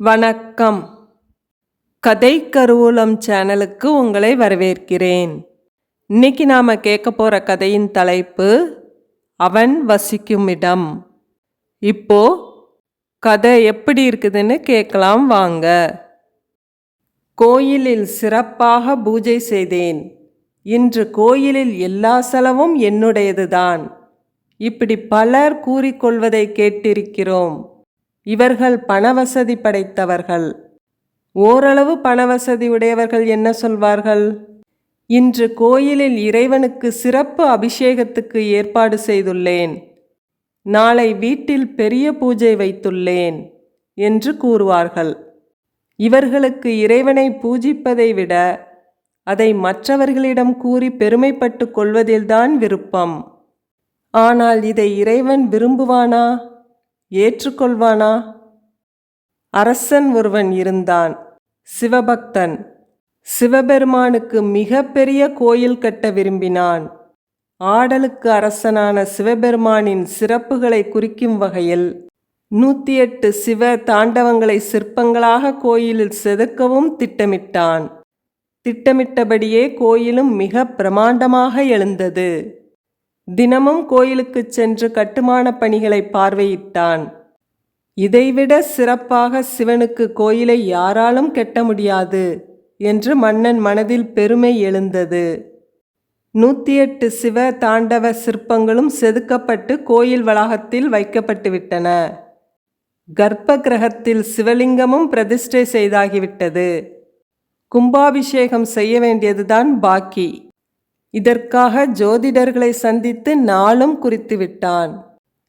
வணக்கம். கதை கருவூலம் சேனலுக்கு உங்களை வரவேற்கிறேன். இன்னைக்கு நாம் கேட்க போகிற கதையின் தலைப்பு அவன் வசிக்கும் இடம். இப்போ கதை எப்படி இருக்குதுன்னு கேட்கலாம் வாங்க. கோயிலில் சிறப்பாக பூஜை செய்தேன். இன்று கோயிலில் எல்லா செலவும் என்னுடையதுதான். இப்படி பலர் கூறிக்கொள்வதை கேட்டிருக்கிறோம். இவர்கள் பணவசதி படைத்தவர்கள். ஓரளவு பணவசதி உடையவர்கள் என்ன சொல்வார்கள்? இன்று கோயிலில் இறைவனுக்கு சிறப்பு அபிஷேகத்துக்கு ஏற்பாடு செய்துள்ளேன். நாளை வீட்டில் பெரிய பூஜை வைத்துள்ளேன் என்று கூறுவார்கள். இவர்களுக்கு இறைவனை பூஜிப்பதை விட அதை மற்றவர்களிடம் கூறி பெருமைப்பட்டு கொள்வதில்தான் விருப்பம். ஆனால் இதை இறைவன் விரும்புவானா? ஏற்றுக்கொள்வானா? அரசன் ஒருவன் இருந்தான். சிவபக்தன். சிவபெருமானுக்கு மிக பெரிய கோயில் கட்ட விரும்பினான். ஆடலுக்கு அரசனான சிவபெருமானின் சிறப்புகளை குறிக்கும் வகையில் நூற்றி எட்டு சிவ தாண்டவங்களை சிற்பங்களாக கோயிலில் செதுக்கவும் திட்டமிட்டான். திட்டமிட்டபடியே கோயிலும் மிக பிரமாண்டமாக எழுந்தது. தினமும் கோயிலுக்குச் சென்று கட்டுமானப் பணிகளை பார்வையிட்டான். இதைவிட சிறப்பாக சிவனுக்கு கோயிலை யாராலும் கெட்ட முடியாது என்று மன்னன் மனதில் பெருமை எழுந்தது. நூற்றி எட்டு சிவ தாண்டவ சிற்பங்களும் செதுக்கப்பட்டு கோயில் வளாகத்தில் வைக்கப்பட்டுவிட்டன. கர்ப்ப கிரகத்தில் சிவலிங்கமும் பிரதிஷ்டை செய்தாகிவிட்டது. கும்பாபிஷேகம் செய்ய வேண்டியதுதான் பாக்கி. இதற்காக ஜோதிடர்களை சந்தித்து நாளும் குறித்து விட்டான்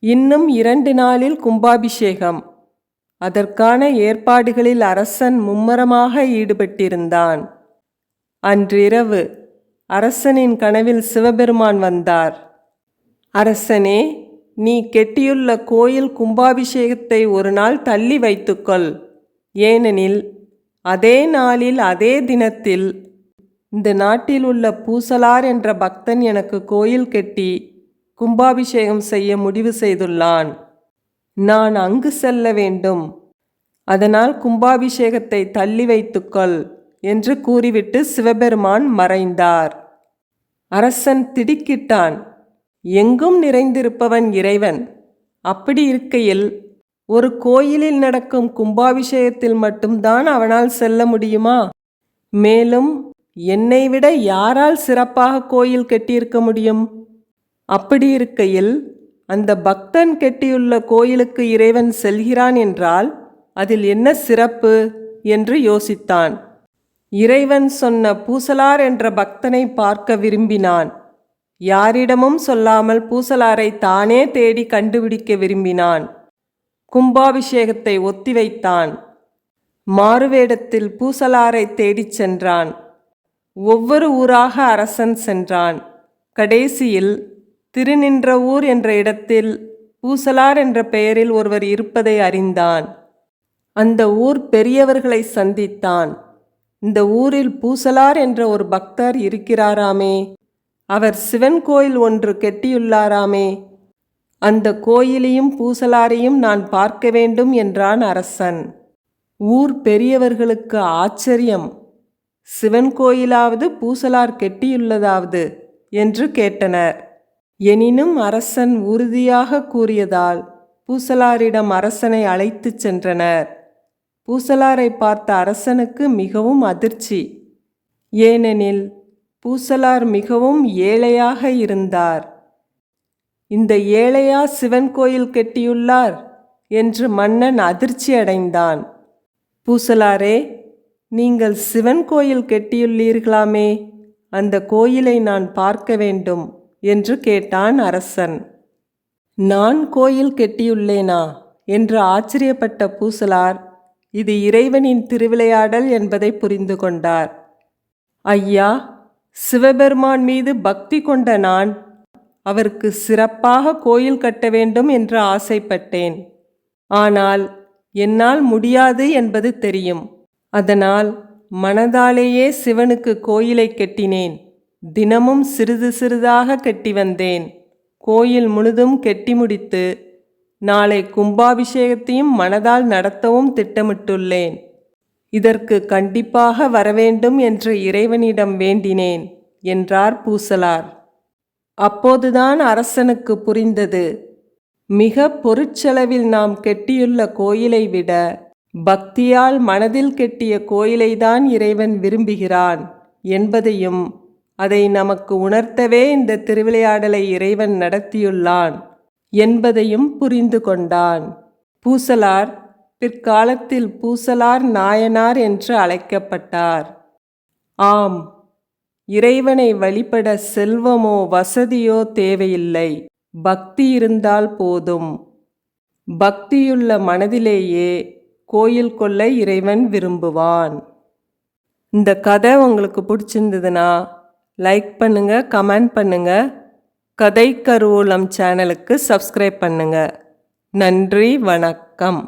இன்னும் இரண்டு நாளில் கும்பாபிஷேகம். அதற்கான ஏற்பாடுகளில் அரசன் மும்மரமாக ஈடுபட்டிருந்தான். அன்றிரவு அரசனின் கனவில் சிவபெருமான் வந்தார். அரசனே நீ கெட்டியுள்ள கோயில் கும்பாபிஷேகத்தை ஒரு நாள் தள்ளி வைத்துக்கொள். ஏனெனில் அதே நாளில் அதே தினத்தில் இந்த நாட்டில் உள்ள பூசலார் என்ற பக்தன் எனக்கு கோயில் கட்டி கும்பாபிஷேகம் செய்ய முடிவு செய்துள்ளான். நான் அங்கு செல்ல வேண்டும். அதனால் கும்பாபிஷேகத்தை தள்ளி வைத்துக்கொள் என்று கூறிவிட்டு சிவபெருமான் மறைந்தார். அரசன் திடுக்கிட்டான். எங்கும் நிறைந்திருப்பவன் இறைவன். அப்படி இருக்கையில் ஒரு கோயிலில் நடக்கும் கும்பாபிஷேகத்தில் மட்டும்தான் அவனால் செல்ல முடியுமா? மேலும் என்னை விட யாரால் சிறப்பாக கோயில் கட்டியிருக்க முடியும்? அப்படி இருக்கையில் அந்த பக்தன் கெட்டியுள்ள கோயிலுக்கு இறைவன் செல்கிறான் என்றால் அதில் என்ன சிறப்பு? என்று யோசித்தான். இறைவன் சொன்ன பூசலார் என்ற பக்தனை பார்க்க விரும்பினான். யாரிடமும் சொல்லாமல் பூசலாரை தானே தேடி கண்டுபிடிக்க விரும்பினான். கும்பாபிஷேகத்தை ஒத்திவைத்தான். மாறுவேடத்தில் பூசலாரை தேடிச் சென்றான். ஒவ்வொரு ஊராக அரசன் சென்றான். கடைசியில் திருநின்ற ஊர் என்ற இடத்தில் பூசலார் என்ற பெயரில் ஒருவர் இருப்பதை அறிந்தான். அந்த ஊர் பெரியவர்களை சந்தித்தான். இந்த ஊரில் பூசலார் என்ற ஒரு பக்தர் இருக்கிறாராமே. அவர் சிவன் கோயில் ஒன்று கெட்டியுள்ளாராமே. அந்த கோயிலையும் பூசலாரையும் நான் பார்க்க வேண்டும் என்றான் அரசன். ஊர் பெரியவர்களுக்கு ஆச்சரியம். சிவன் கோயிலாவது பூசலார் கெட்டியுள்ளதாவது என்று கேட்டனர். எனினும் அரசன் உறுதியாக கூறியதால் பூசலாரிடம் அரசனை அழைத்துச் சென்றனர். பூசலாரை பார்த்த அரசனுக்கு மிகவும் அதிர்ச்சி. ஏனெனில் பூசலார் மிகவும் ஏழையாக இருந்தார். இந்த ஏழையா சிவன் கோயில் கெட்டியுள்ளார்? என்று மன்னன் அதிர்ச்சி அடைந்தான் பூசலாரே நீங்கள் சிவன் கோயில் கெட்டியுள்ளீர்களாமே அந்த கோயிலை நான் பார்க்க வேண்டும் என்று கேட்டான் அரசன். நான் கோயில் கெட்டியுள்ளேனா என்று ஆச்சரியப்பட்ட பூசலார் இது இறைவனின் திருவிளையாடல் என்பதை புரிந்து கொண்டார். ஐயா சிவபெருமான் மீது பக்தி கொண்ட நான் அவருக்கு சிறப்பாக கோயில் கட்ட வேண்டும் என்று ஆசைப்பட்டேன். ஆனால் என்னால் முடியாது என்பது தெரியும். அதனால் மனதாலேயே சிவனுக்கு கோயிலை கெட்டினேன். தினமும் சிறிது சிறிதாக கெட்டி வந்தேன். கோயில் முழுதும் கெட்டி முடித்து நாளை கும்பாபிஷேகத்தையும் மனதால் நடத்தவும் திட்டமிட்டுள்ளேன். இதற்கு கண்டிப்பாக வரவேண்டும் என்று இறைவனிடம் வேண்டினேன் என்றார் பூசலார். அப்போதுதான் அரசனுக்கு புரிந்தது. மிக பொருட்செலவில் நாம் கெட்டியுள்ள கோயிலை விட பக்தியால் மனதில் கெட்டிய கோயிலைதான் இறைவன் விரும்புகிறான் என்பதையும் அதை நமக்கு உணர்த்தவே இந்த திருவிளையாடலை இறைவன் நடத்தியுள்ளான் என்பதையும் புரிந்து கொண்டான். பூசலார் பிற்காலத்தில் பூசலார் நாயனார் என்று அழைக்கப்பட்டார். ஆம் இறைவனை வழிபட செல்வமோ வசதியோ தேவையில்லை. பக்தி இருந்தால் போதும். பக்தியுள்ள மனதிலேயே கோயில் கொள்ள இறைவன் விரும்புவான். இந்த கதை உங்களுக்கு பிடிச்சிருந்ததுன்னா லைக் பண்ணுங்க கமெண்ட் பண்ணுங்க. கதை கருவூலம் சேனலுக்கு சப்ஸ்கிரைப் பண்ணுங்க. நன்றி வணக்கம்.